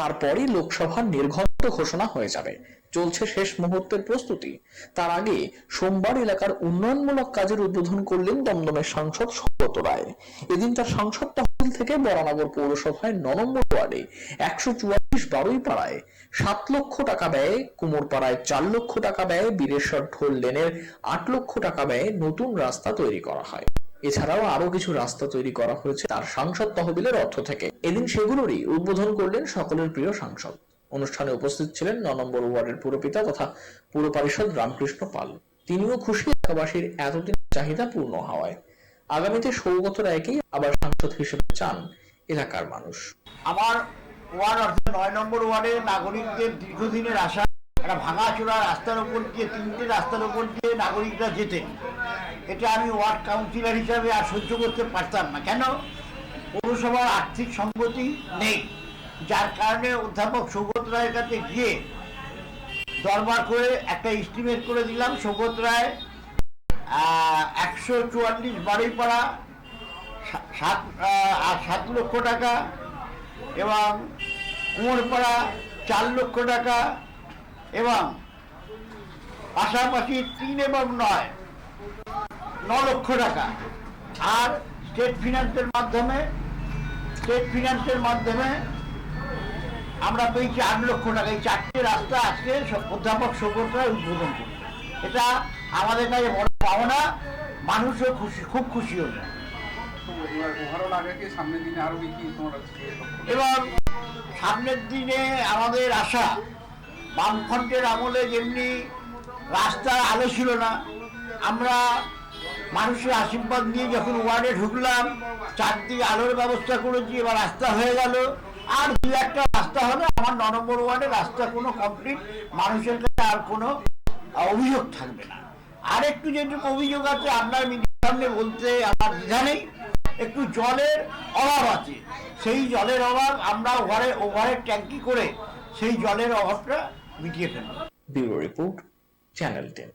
তারপরই লোকসভার নির্ঘণ্ট ঘোষণা হয়ে যাবে। চলছে শেষ মুহূর্তের প্রস্তুতি। তার আগে সোমবার এলাকার উন্নয়নমূলক কাজের উদ্বোধন করলেন দমদমের সাংসদ সৌগত রায়। এদিন তার সংসদ তহবিল থেকে বরানগর পৌরসভায় ন নম্বর ওয়ার্ডে একশো চুয়াল্লিশ বারোই পাড়ায় সাত লক্ষ টাকা ব্যয়ে, কুমোরপাড়ায় চার লক্ষ টাকা ব্যয়ে, বীরেশ্বর ঢোল লেনের আট লক্ষ টাকা ব্যয়ে নতুন রাস্তা তৈরি করা হয়। এছাড়াও আরও কিছু রাস্তা তৈরি করা হয়েছে তার সাংসদ তহবিলের অর্থ থেকে। এদিন সেগুলোরই উদ্বোধন করলেন সকলের প্রিয় সাংসদ। অনুষ্ঠানে উপস্থিত ছিলেন ন নম্বর ওয়ার্ডের পুরপিতা তথা পুর পরিষদ রামকৃষ্ণ পাল। তিনিও খুশি এলাকাবাসীর এতদিন চাহিদা পূর্ণ হওয়ায়। আগামীতে সৌগত রায়কেই আবার সাংসদ হিসেবে চান এলাকার মানুষ। আমার ওয়ার্ড অর্থাৎ নয় নম্বর ওয়ার্ডে নাগরিকদের দীর্ঘদিনের আশা, একটা ভাঙা ভাঙাচোরা রাস্তার উপর দিয়ে, তিনটে রাস্তার উপর দিয়ে নাগরিকরা যেতেন। এটা আমি ওয়ার্ড কাউন্সিলর হিসাবে আর সহ্য করতে পারতাম না। কেন? পৌরসভার আর্থিক সঙ্গতি নেই। যার কারণে অধ্যাপক সৌগত রায়ের কাছে গিয়ে দরবার করে একটা এস্টিমেট করে দিলাম। সৌগত রায় একশো চুয়াল্লিশ বাড়িপাড়া সাত আর সাত লক্ষ টাকা এবং কুমোরপাড়া চার লক্ষ টাকা এবং পাশাপাশি তিন এবং নয়। ন লক্ষ টাকা। আর স্টেট ফিনান্সের মাধ্যমে স্টেট ফিনান্সের মাধ্যমে আমরা পেয়েছি আট লক্ষ টাকা। এই চারটে রাস্তা আজকে অধ্যাপক সৌগতরায় উদ্বোধন করছে। এটা আমাদের কাছে বড় পাওনা মানুষও খুশি খুব খুশি হলো। এবং সামনের দিনে আমাদের আশা বামফ্রন্টের আমলে যেমনি রাস্তার আলো ছিল না আমরা মানুষের আশীর্বাদ নিয়ে যখন ওয়ার্ডে ঢুকলাম চারদিকে আলোর ব্যবস্থা করেছি, এবার রাস্তা হয়ে গেল। আর দু একটা রাস্তা হলে আমার ন নম্বর ওয়ার্ডে রাস্তা কোনো কমপ্লিট মানুষের কাছে আর কোনো অভিযোগ থাকবে না। আর একটু যেটুকু অভিযোগ আছে, আপনার মিডিয়ার সামনে বলতে আমার দ্বিধা নেই। একটু জলের অভাব আছে। সেই জলের অভাব আমরা ওভারে ওভারের ট্যাঙ্কি করে সেই জলের অভাবটা মিটিয়ে ফেলব। Bureau report, channel ten.